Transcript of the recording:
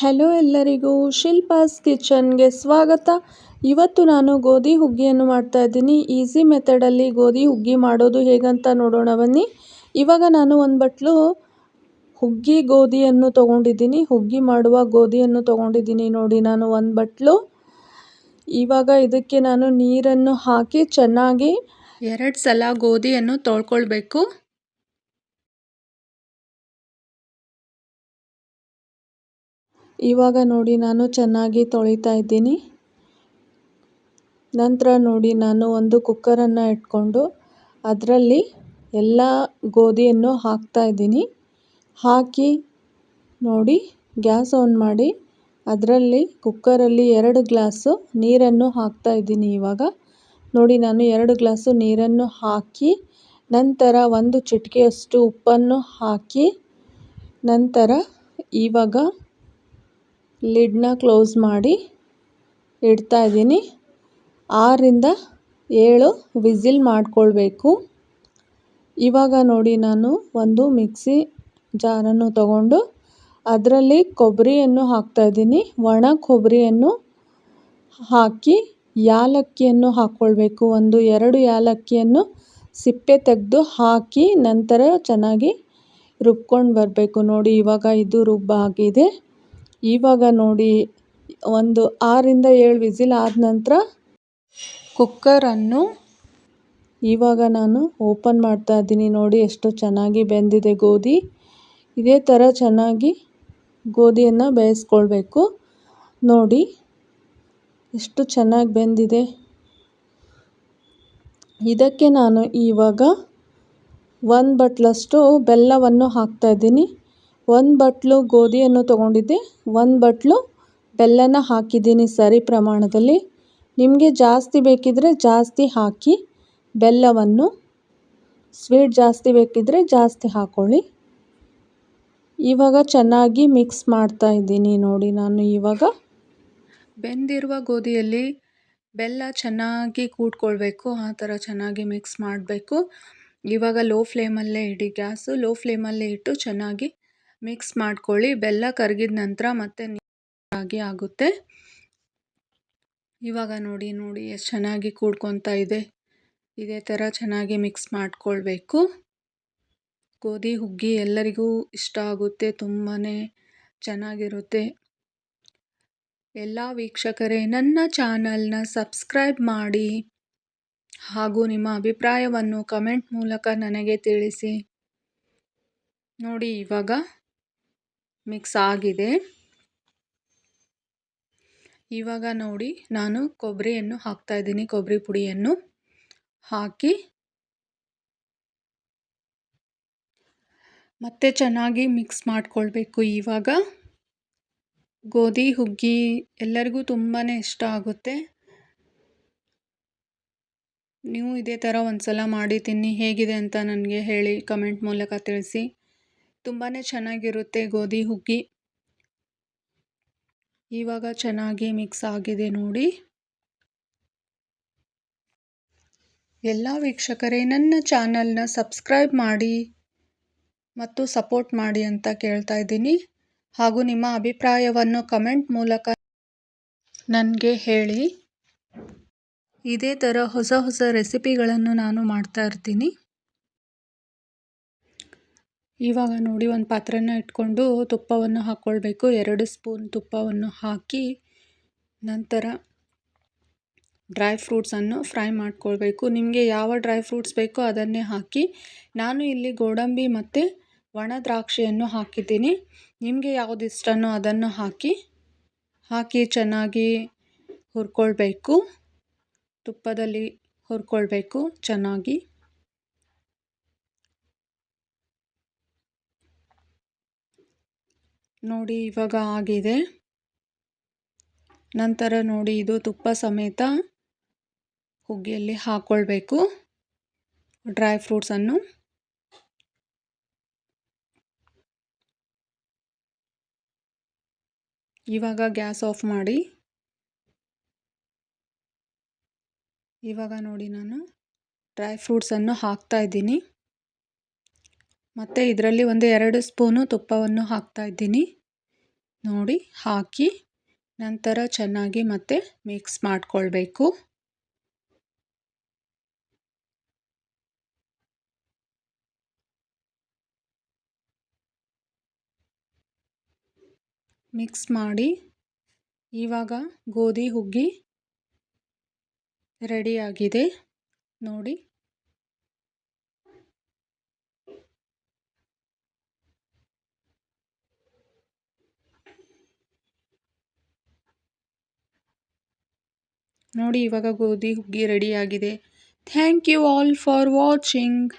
Hello ಎಲ್ಲರಿಗೂ ಶಿಲ್ಪಾಸ್ ಕಿಚನ್ಗೆ ಸ್ವಾಗತ. ಇವತ್ತು ನಾನು ಗೋಧಿ ಹುಗ್ಗಿಯನ್ನು ಮಾಡ್ತಾ ಇದ್ದೀನಿ. ಈಸಿ ಮೆಥಡಲ್ಲಿ ಗೋಧಿ ಹುಗ್ಗಿ ಮಾಡೋದು ಹೇಗಂತ ನೋಡೋಣ ಬನ್ನಿ. ಇವಾಗ ನಾನು ಒಂದು ಬಟ್ಲು ಹುಗ್ಗಿ ಗೋಧಿಯನ್ನು ತೊಗೊಂಡಿದ್ದೀನಿ. ಹುಗ್ಗಿ ಮಾಡುವ ಗೋಧಿಯನ್ನು ತೊಗೊಂಡಿದ್ದೀನಿ ನೋಡಿ ನಾನು ಒಂದು ಬಟ್ಲು. ಇವಾಗ ಇದಕ್ಕೆ ನಾನು ನೀರನ್ನು ಹಾಕಿ ಚೆನ್ನಾಗಿ ಎರಡು ಸಲ ಗೋಧಿಯನ್ನು ತೊಳ್ಕೊಳ್ಬೇಕು. ಇವಾಗ ನೋಡಿ ನಾನು ಚೆನ್ನಾಗಿ ತೊಳಿತಾ ಇದ್ದೀನಿ. ನಂತರ ನೋಡಿ ನಾನು ಒಂದು ಕುಕ್ಕರನ್ನು ಇಟ್ಕೊಂಡು ಅದರಲ್ಲಿ ಎಲ್ಲ ಗೋಧಿಯನ್ನು ಹಾಕ್ತಾ ಇದ್ದೀನಿ. ಹಾಕಿ ನೋಡಿ ಗ್ಯಾಸ್ ಆನ್ ಮಾಡಿ ಅದರಲ್ಲಿ ಕುಕ್ಕರಲ್ಲಿ ಎರಡು ಗ್ಲಾಸು ನೀರನ್ನು ಹಾಕ್ತಾ ಇದ್ದೀನಿ ಇವಾಗ. ನೋಡಿ ನಾನು ಎರಡು ಗ್ಲಾಸು ನೀರನ್ನು ಹಾಕಿ ನಂತರ ಒಂದು ಚಿಟಿಕೆಯಷ್ಟು ಉಪ್ಪನ್ನು ಹಾಕಿ ನಂತರ ಇವಾಗ ಲಿಡ್ನ ಕ್ಲೋಸ್ ಮಾಡಿ ಇಡ್ತಾ ಇದ್ದೀನಿ. ಆರರಿಂದ ಏಳು ವಿಸಿಲ್ ಮಾಡಿಕೊಳ್ಬೇಕು. ಇವಾಗ ನೋಡಿ ನಾನು ಒಂದು ಮಿಕ್ಸಿ ಜಾರನ್ನು ತಗೊಂಡು ಅದರಲ್ಲಿ ಕೊಬ್ಬರಿಯನ್ನು ಹಾಕ್ತಾ ಇದ್ದೀನಿ. ಒಣ ಕೊಬ್ಬರಿಯನ್ನು ಹಾಕಿ ಯಾಲಕ್ಕಿಯನ್ನು ಹಾಕ್ಕೊಳ್ಬೇಕು. ಒಂದು ಎರಡು ಯಾಲಕ್ಕಿಯನ್ನು ಸಿಪ್ಪೆ ತೆಗೆದು ಹಾಕಿ ನಂತರ ಚೆನ್ನಾಗಿ ರುಬ್ಕೊಂಡು ಬರಬೇಕು. ನೋಡಿ ಇವಾಗ ಇದು ರುಬ್ಬಾಗಿದೆ. ಇವಾಗ ನೋಡಿ, ಒಂದು ಆರರಿಂದ ಏಳು ವಿಸಿಲ್ ಆದ ನಂತರ ಕುಕ್ಕರನ್ನು ಇವಾಗ ನಾನು ಓಪನ್ ಮಾಡ್ತಾ ಇದ್ದೀನಿ. ನೋಡಿ, ಎಷ್ಟು ಚೆನ್ನಾಗಿ ಬೆಂದಿದೆ ಗೋಧಿ. ಇದೇ ಥರ ಚೆನ್ನಾಗಿ ಗೋಧಿಯನ್ನು ಬೇಯಿಸ್ಕೊಳ್ಬೇಕು. ನೋಡಿ, ಎಷ್ಟು ಚೆನ್ನಾಗಿ ಬೆಂದಿದೆ. ಇದಕ್ಕೆ ನಾನು ಇವಾಗ ಒಂದು ಬಟ್ಲಷ್ಟು ಬೆಲ್ಲವನ್ನು ಹಾಕ್ತಾಯಿದ್ದೀನಿ ಒಂದು ಬಟ್ಲು ಗೋಧಿಯನ್ನು ತೊಗೊಂಡಿದ್ದೆ, ಒಂದು ಬಟ್ಲು ಬೆಲ್ಲನ ಹಾಕಿದ್ದೀನಿ ಸರಿ ಪ್ರಮಾಣದಲ್ಲಿ. ನಿಮಗೆ ಜಾಸ್ತಿ ಬೇಕಿದ್ದರೆ ಜಾಸ್ತಿ ಹಾಕಿ ಬೆಲ್ಲವನ್ನು, ಸ್ವೀಟ್ ಜಾಸ್ತಿ ಬೇಕಿದ್ದರೆ ಜಾಸ್ತಿ ಹಾಕ್ಕೊಳ್ಳಿ ಇವಾಗ ಚೆನ್ನಾಗಿ ಮಿಕ್ಸ್ ಮಾಡ್ತಾ ಇದ್ದೀನಿ ನೋಡಿ ನಾನು ಇವಾಗ. ಬೆಂದಿರುವ ಗೋಧಿಯಲ್ಲಿ ಬೆಲ್ಲ ಚೆನ್ನಾಗಿ ಕೂಡ್ಕೊಳ್ಬೇಕು ಆ ಥರ ಚೆನ್ನಾಗಿ ಮಿಕ್ಸ್ ಮಾಡಬೇಕು. ಇವಾಗ ಲೋ ಫ್ಲೇಮಲ್ಲೇ ಇಡಿ ಗ್ಯಾಸು, ಲೋ ಫ್ಲೇಮಲ್ಲೇ ಇಟ್ಟು ಚೆನ್ನಾಗಿ ಮಿಕ್ಸ್ ಮಾಡ್ಕೊಳ್ಳಿ. ಬೆಲ್ಲ ಕರಗಿದ ನಂತರ ಮತ್ತೆ ನೀರಾಗಿ ಆಗುತ್ತೆ. ಇವಾಗ ನೋಡಿ ನೋಡಿ ಎಷ್ಟು ಚೆನ್ನಾಗಿ ಕೂಡ್ಕೊತಾ ಇದೆ. ಇದೇ ಥರ ಚೆನ್ನಾಗಿ ಮಿಕ್ಸ್ ಮಾಡಿಕೊಳ್ಬೇಕು. ಗೋಧಿ, ಹುಗ್ಗಿ ಎಲ್ಲರಿಗೂ ಇಷ್ಟ ಆಗುತ್ತೆ ತುಂಬಾ ಚೆನ್ನಾಗಿರುತ್ತೆ. ಎಲ್ಲ ವೀಕ್ಷಕರೇ, ನನ್ನ ಚಾನಲ್ನ ಸಬ್ಸ್ಕ್ರೈಬ್ ಮಾಡಿ ಹಾಗೂ ನಿಮ್ಮ ಅಭಿಪ್ರಾಯವನ್ನು ಕಮೆಂಟ್ ಮೂಲಕ ನನಗೆ ತಿಳಿಸಿ. ನೋಡಿ, ಇವಾಗ ಮಿಕ್ಸ್ ಆಗಿದೆ. ಇವಾಗ ನೋಡಿ, ನಾನು ಕೊಬ್ಬರಿಯನ್ನು ಹಾಕ್ತಾ ಇದ್ದೀನಿ, ಕೊಬ್ಬರಿ ಪುಡಿಯನ್ನು. ಹಾಕಿ. ಮತ್ತೆ ಚೆನ್ನಾಗಿ ಮಿಕ್ಸ್ ಮಾಡಿಕೊಳ್ಬೇಕು ಇವಾಗ. ಗೋಧಿ, ಹುಗ್ಗಿ ಎಲ್ಲರಿಗೂ ತುಂಬಾ ಇಷ್ಟ ಆಗುತ್ತೆ. ನೀವು ಇದೇ ಥರ ಒಂದು ಸಲ ಮಾಡಿ ತಿನ್ನಿ ಹೇಗಿದೆ ಅಂತ ನನಗೆ ಹೇಳಿ ಕಮೆಂಟ್ ಮೂಲಕ ತಿಳಿಸಿ. ತುಂಬಾ ಚೆನ್ನಾಗಿರುತ್ತೆ ಗೋಧಿ, ಹುಗ್ಗಿ. ಇವಾಗ ಚೆನ್ನಾಗಿ ಮಿಕ್ಸ್ ಆಗಿದೆ ನೋಡಿ. ಎಲ್ಲ ವೀಕ್ಷಕರೇ, ನನ್ನ ಚಾನಲ್ನ ಸಬ್ಸ್ಕ್ರೈಬ್ ಮಾಡಿ ಮತ್ತು ಸಪೋರ್ಟ್ ಮಾಡಿ ಅಂತ ಕೇಳ್ತಾ ಇದ್ದೀನಿ. ಹಾಗೂ ನಿಮ್ಮ ಅಭಿಪ್ರಾಯವನ್ನು ಕಮೆಂಟ್ ಮೂಲಕ ನನಗೆ ಹೇಳಿ. ಇದೇ ಥರ ಹೊಸ ಹೊಸ ರೆಸಿಪಿಗಳನ್ನು ನಾನು ಮಾಡ್ತಾ ಇರ್ತೀನಿ. ಇವಾಗ ನೋಡಿ ಒಂದು ಪಾತ್ರೆನ ಇಟ್ಕೊಂಡು ತುಪ್ಪವನ್ನು ಹಾಕ್ಕೊಳ್ಬೇಕು ಎರಡು ಸ್ಪೂನ್ ತುಪ್ಪವನ್ನು ಹಾಕಿ ನಂತರ ಡ್ರೈ ಫ್ರೂಟ್ಸನ್ನು ಫ್ರೈ ಮಾಡ್ಕೊಳ್ಬೇಕು. ನಿಮಗೆ ಯಾವ ಡ್ರೈ ಫ್ರೂಟ್ಸ್ ಬೇಕೋ ಅದನ್ನೇ ಹಾಕಿ. ನಾನು ಇಲ್ಲಿ ಗೋಡಂಬಿ ಮತ್ತು ಒಣ ದ್ರಾಕ್ಷಿಯನ್ನು ಹಾಕಿದ್ದೀನಿ. ನಿಮಗೆ ಯಾವುದು ಇಷ್ಟನೋ ಅದನ್ನು ಹಾಕಿ ಹಾಕಿ ಚೆನ್ನಾಗಿ ಹುರ್ಕೊಳ್ಬೇಕು. ತುಪ್ಪದಲ್ಲಿ ಹುರ್ಕೊಳ್ಬೇಕು ಚೆನ್ನಾಗಿ. ನೋಡಿ, ಇವಾಗ ಆಗಿದೆ. ನಂತರ ನೋಡಿ, ಇದು ತುಪ್ಪ ಸಮೇತ ಹುಗ್ಗಿಯಲ್ಲಿ ಹಾಕ್ಕೊಳ್ಬೇಕು ಡ್ರೈ ಫ್ರೂಟ್ಸನ್ನು ಇವಾಗ ಗ್ಯಾಸ್ ಆಫ್ ಮಾಡಿ. ಇವಾಗ ನೋಡಿ, ನಾನು ಡ್ರೈ ಫ್ರೂಟ್ಸನ್ನು ಹಾಕ್ತಾ ಇದ್ದೀನಿ. ಮತ್ತು ಇದರಲ್ಲಿ ಒಂದು ಎರಡು ಸ್ಪೂನು ತುಪ್ಪವನ್ನು ಹಾಕ್ತಾ ಇದ್ದೀನಿ. ನೋಡಿ, ಹಾಕಿ ನಂತರ ಚೆನ್ನಾಗಿ ಮತ್ತೆ ಮಿಕ್ಸ್ ಮಾಡಿಕೊಳ್ಬೇಕು. ಮಿಕ್ಸ್ ಮಾಡಿ ಇವಾಗ ಗೋಧಿ ಹುಗ್ಗಿ ರೆಡಿಯಾಗಿದೆ ನೋಡಿ ನೋಡಿ ಇವಾಗ ಗೋಧಿ ಹುಗ್ಗಿ ರೆಡಿ ಆಗಿದೆ. Thank you all for watching